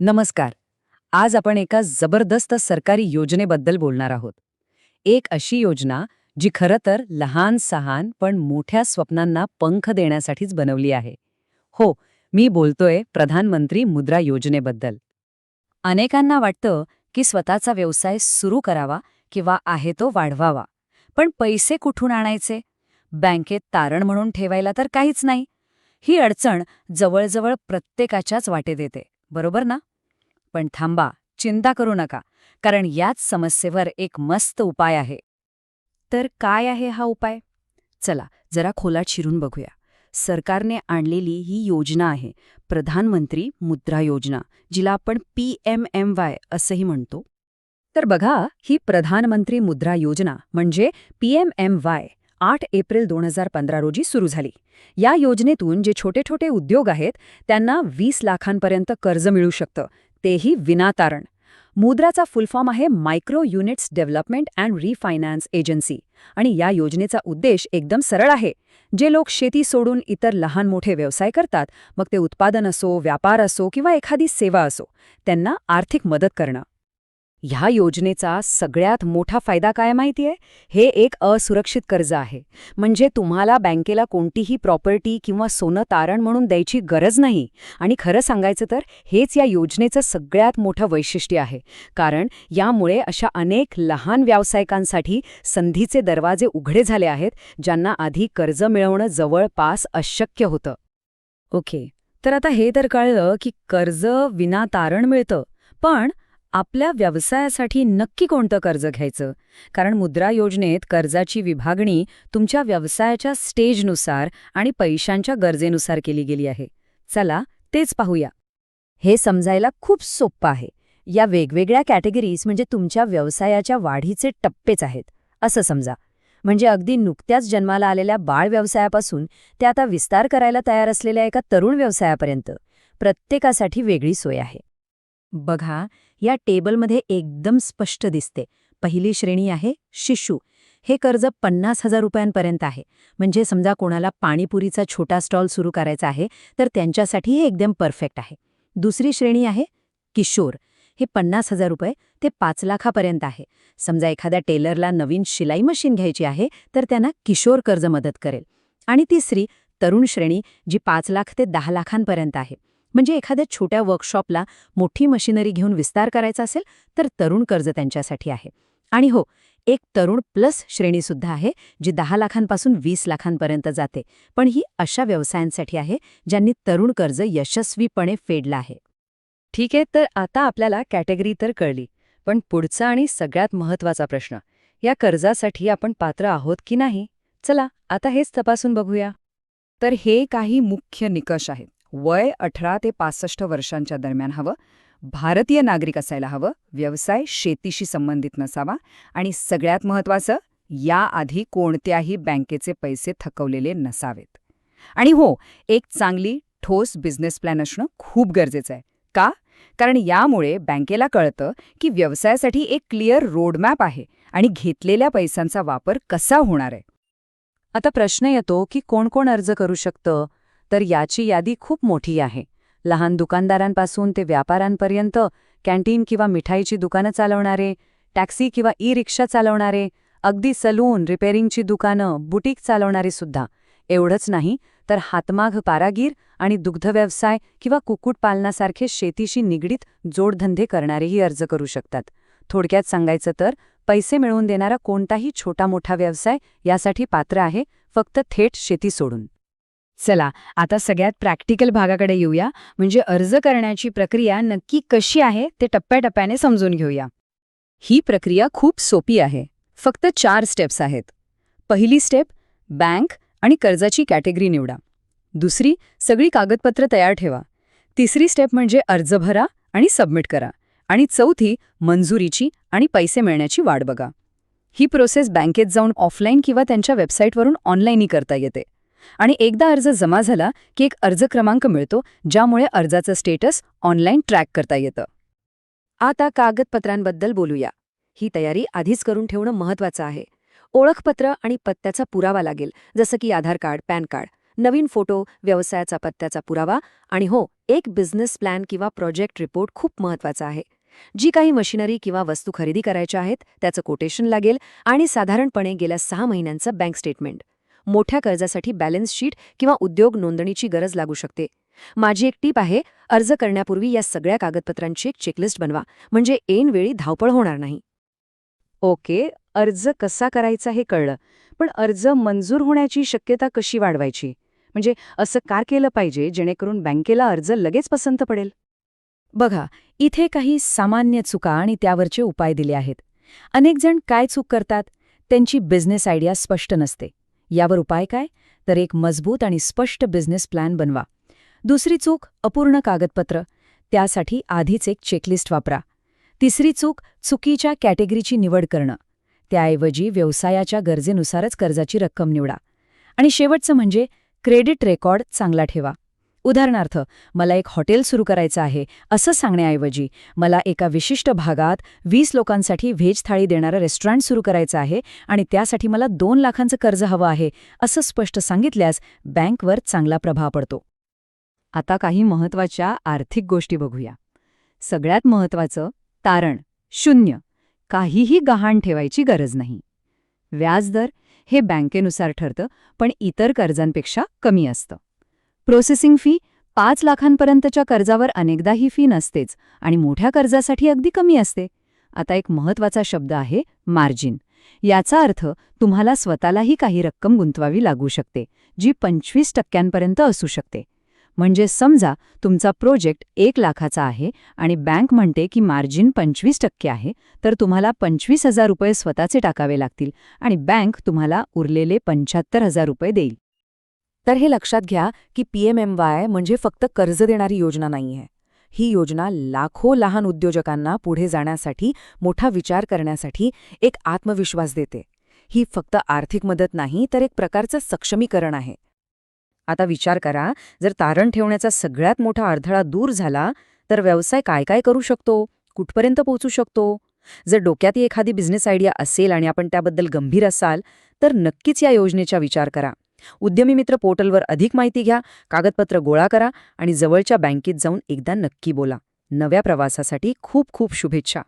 नमस्कार. आज आपण एका जबरदस्त सरकारी योजनेबद्दल बोलणार आहोत. एक अशी योजना जी खरं तर लहान सहान पण मोठ्या स्वप्नांना पंख देण्यासाठीच बनवली आहे. हो मी बोलतोय प्रधानमंत्री मुद्रा योजनेबद्दल. अनेकांना वाटतं की स्वतःचा व्यवसाय सुरू करावा किंवा आहे तो वाढवावा. पण पैसे कुठून आणायचे? बँकेत तारण म्हणून ठेवायला तर काहीच नाही. ही अडचण जवळजवळ प्रत्येकाच्याच वाटेत येते. बरोबर ना? पण थांबा चिंता करू नका कारण याच समस्येवर एक मस्त उपाय आहे. तर काय आहे हा उपाय? चला जरा खोलात शिरून बघूया. सरकारने आणलेली ही योजना आहे प्रधानमंत्री मुद्रा योजना जिला आपण पी एम एम वाय असंही म्हणतो. तर बघा ही प्रधानमंत्री मुद्रा योजना म्हणजे पी एम एम वाय आठ एप्रिल दोन हजार पंधरा रोजी सुरू झाली. या योजनेतून जे छोटे छोटे उद्योग आहेत त्यांना वीस लाखांपर्यंत कर्ज मिळू शकतं. तेही विनातारण. मुद्राचा फुलफॉर्म आहे micro units development and refinance agency आणि या योजनेचा उद्देश एकदम सरळ आहे. जे लोक शेती सोडून इतर लहान मोठे व्यवसाय करतात मग ते उत्पादन असो व्यापार असो किंवा एखादी सेवा असो त्यांना आर्थिक मदत करणं. ह्या योजनेचा सगळ्यात मोठा फायदा काय माहितीये? हे एक असुरक्षित कर्ज आहे. म्हणजे तुम्हाला बँकेला कोणतीही प्रॉपर्टी किंवा सोनं तारण म्हणून द्यायची गरज नाही. आणि खरं सांगायचं तर हेच या योजनेचं सगळ्यात मोठं वैशिष्ट्य आहे. कारण यामुळे अशा अनेक लहान व्यावसायिकांसाठी संधीचे दरवाजे उघडे झाले आहेत ज्यांना आधी कर्ज मिळवणं जवळपास अशक्य होतं. ओके. तर आता हे तर कळलं की कर्ज विना तारण मिळतं. पण आपल्या व्यवसायासाठी नक्की कोणतं कर्ज घ्यायचं? कारण मुद्रा योजनेत कर्जाची विभागणी तुमच्या व्यवसायाच्या स्टेजनुसार आणि पैशांच्या गरजेनुसार केली गेली आहे. चला तेच पाहूया. हे समजायला खूप सोपं आहे. या वेगवेगळ्या कॅटेगरीज म्हणजे तुमच्या व्यवसायाच्या वाढीचे टप्पेच आहेत. असं समजा. म्हणजे अगदी नुकत्याच जन्माला आलेल्या बाळ व्यवसायापासून ते आता विस्तार करायला तयार असलेल्या एका तरुण व्यवसायापर्यंत. प्रत्येकासाठी वेगळी सोय आहे. बघा या टेबलमध्ये एकदम स्पष्ट दिसते. पहिली श्रेणी आहे शिशु. हे कर्ज पन्नास हजार रुपयांपर्यंत आहे. म्हणजे समजा कोणाला पाणीपुरीचा छोटा स्टॉल सुरू करायचा आहे तर त्यांच्यासाठी हे एकदम परफेक्ट आहे. दुसरी श्रेणी आहे किशोर. हे पन्नास हजार रुपये ते पाच लाखापर्यंत आहे. समजा एखाद्या टेलरला नवीन शिलाई मशीन घ्यायची आहे तर त्यांना किशोर कर्ज मदत करेल. आणि तिसरी तरुण श्रेणी जी पाच लाख ते दहा लाखांपर्यंत आहे. म्हणजे एखाद्या छोट्या वर्कशॉपला मोठी मशिनरी घेऊन विस्तार करायचा असेल तर तरुण कर्ज त्यांच्यासाठी आहे. आणि हो एक तरुण प्लस श्रेणीसुद्धा आहे जी दहा लाखांपासून वीस लाखांपर्यंत जाते. पण ही अशा व्यवसायांसाठी आहे ज्यांनी तरुण कर्ज यशस्वीपणे फेडलं आहे. ठीक आहे तर आता आपल्याला कॅटेगरी तर कळली पण पुढचा आणि सगळ्यात महत्त्वाचा प्रश्न या कर्जासाठी आपण पात्र आहोत की नाही? चला आता हेच तपासून बघूया. तर हे काही मुख्य निकष आहेत. वय अठरा ते पासष्ट वर्षांच्या दरम्यान हवं. भारतीय नागरिक असायला हवं. व्यवसाय शेतीशी संबंधित नसावा. आणि सगळ्यात महत्त्वाचं याआधी कोणत्याही बँकेचे पैसे थकवलेले नसावेत. आणि हो एक चांगली ठोस बिझनेस प्लॅन असणं खूप गरजेचं आहे. का? कारण यामुळे बँकेला कळतं की व्यवसायासाठी एक क्लिअर रोडमॅप आहे आणि घेतलेल्या पैशांचा वापर कसा होणार आहे. आता प्रश्न येतो की कोण कोण अर्ज करू शकतं? तर याची यादी खूप मोठी आहे. लहान दुकानदारांपासून ते व्यापाऱ्यांपर्यंत कॅन्टीन किंवा मिठाईची दुकानं चालवणारे टॅक्सी किंवा ई रिक्षा चालवणारे अगदी सलून रिपेरिंगची दुकानं बुटीक चालवणारे सुद्धा. एवढंच नाही तर हातमाग पारागीर आणि दुग्धव्यवसाय किंवा कुक्कुटपालनासारखे शेतीशी निगडीत जोडधंदे करणारेही अर्ज करू शकतात. थोडक्यात सांगायचं तर पैसे मिळवून देणारा कोणताही छोटा मोठा व्यवसाय यासाठी पात्र आहे फक्त थेट शेती सोडून. चला आता सगळ्यात प्रॅक्टिकल भागाकडे येऊया. म्हणजे अर्ज करण्याची प्रक्रिया नक्की कशी आहे ते टप्प्याटप्प्याने समजून घेऊया. ही प्रक्रिया खूप सोपी आहे. फक्त चार स्टेप्स आहेत. पहिली स्टेप बँक आणि कर्जाची कॅटेगरी निवडा. दुसरी सगळी कागदपत्र तयार ठेवा. तिसरी स्टेप म्हणजे अर्ज भरा आणि सबमिट करा. आणि चौथी मंजुरीची आणि पैसे मिळण्याची वाट बघा. ही प्रोसेस बँकेत जाऊन ऑफलाईन किंवा त्यांच्या वेबसाईटवरून ऑनलाईनही करता येते. आणि एकदा अर्ज जमा झाला की एक अर्ज क्रमांक मिळतो ज्यामुळे अर्जाचं स्टेटस ऑनलाईन ट्रॅक करता येतं. आता कागदपत्रांबद्दल बोलूया. ही तयारी आधीच करून ठेवणं महत्वाचं आहे. ओळखपत्र आणि पत्त्याचा पुरावा लागेल जसं की आधार कार्ड पॅन कार्ड. नवीन फोटो व्यवसायाचा पत्त्याचा पुरावा आणि हो एक बिझनेस प्लॅन किंवा प्रोजेक्ट रिपोर्ट खूप महत्त्वाचा आहे. जी काही मशिनरी किंवा वस्तू खरेदी करायच्या आहेत त्याचं कोटेशन लागेल आणि साधारणपणे गेल्या सहा महिन्यांचं बँक स्टेटमेंट. मोठ्या कर्जासाठी बॅलन्स शीट किंवा उद्योग नोंदणीची गरज लागू शकते. माझी एक टीप आहे अर्ज करण्यापूर्वी या सगळ्या कागदपत्रांची एक चेकलिस्ट बनवा म्हणजे ऐनवेळी धावपळ होणार नाही. ओके अर्ज कसा करायचा हे कळलं पण अर्ज मंजूर होण्याची शक्यता कशी वाढवायची? म्हणजे असं का केलं पाहिजे जेणेकरून बँकेला अर्ज लगेच पसंत पडेल? बघा इथे काही सामान्य चुका आणि त्यावरचे उपाय दिले आहेत. अनेक जण काय चूक करतात? त्यांची बिझनेस आयडिया स्पष्ट नसते. यावर उपाय काय? तर एक मजबूत आणि स्पष्ट बिझनेस प्लॅन बनवा. दुसरी चूक अपूर्ण कागदपत्र. त्यासाठी आधीच एक चेकलिस्ट वापरा. तिसरी चूक चुकीच्या कॅटेगरीची निवड करणं. त्याऐवजी व्यवसायाच्या गरजेनुसारच कर्जाची रक्कम निवडा. आणि शेवटचं म्हणजे क्रेडिट रेकॉर्ड चांगला ठेवा. उदाहरणार्थ मला एक हॉटेल सुरू करायचं आहे असं सांगण्याऐवजी मला एका विशिष्ट भागात वीस लोकांसाठी व्हेज थाळी देणारं रेस्टॉरंट सुरू करायचं आहे आणि त्यासाठी मला दोन लाखांचं कर्ज हवं आहे असं स्पष्ट सांगितल्यास बँकवर चांगला प्रभाव पडतो. आता काही महत्त्वाच्या आर्थिक गोष्टी बघूया. सगळ्यात महत्वाचं तारण शून्य. काहीही गहाण ठेवायची गरज नाही. व्याजदर हे बँकेनुसार ठरतं पण इतर कर्जांपेक्षा कमी असतं. प्रोसेसिंग फी पाच लाखांपर्यंतच्या कर्जावर अनेकदा ही फी नसतेच आणि मोठ्या कर्जासाठी अगदी कमी असते. आता एक महत्त्वाचा शब्द आहे मार्जिन. याचा अर्थ तुम्हाला स्वतःलाही काही रक्कम गुंतवावी लागू शकते जी पंचवीस टक्क्यांपर्यंत असू शकते. म्हणजे समजा तुमचा प्रोजेक्ट एक लाखाचा आहे आणि बँक म्हणते की मार्जिन पंचवीस टक्के आहे तर तुम्हाला पंचवीस हजार रुपये स्वतःचे टाकावे लागतील आणि बँक तुम्हाला उरलेले पंच्याहत्तर हजार रुपये देईल. तर हे लक्षात घ्या की पीएमएमवाय म्हणजे फक्त कर्ज देणारी योजना नाहीये. ही योजना लाखो लहान उद्योजकांना पुढे जाण्यासाठी मोठा विचार करण्यासाठी एक आत्मविश्वास देते. ही फक्त आर्थिक मदत नाही तर एक प्रकारचं सक्षमीकरण आहे. आता विचार करा जर तारण ठेवण्याचा सगळ्यात मोठा अडथळा दूर झाला तर व्यवसाय काय काय करू शकतो? कुठपर्यंत पोहोचू शकतो? जर डोक्यात एखादी बिझनेस आयडिया असेल आणि आपण त्याबद्दल गंभीर असाल तर नक्कीच या योजनेचा विचार करा. उद्यमी मित्र पोर्टलवर अधिक माहिती घ्या कागदपत्र गोळा करा आणि जवळच्या बँकेत जाऊन एकदा नक्की बोला. नव्या प्रवासासाठी खूप खूप शुभेच्छा.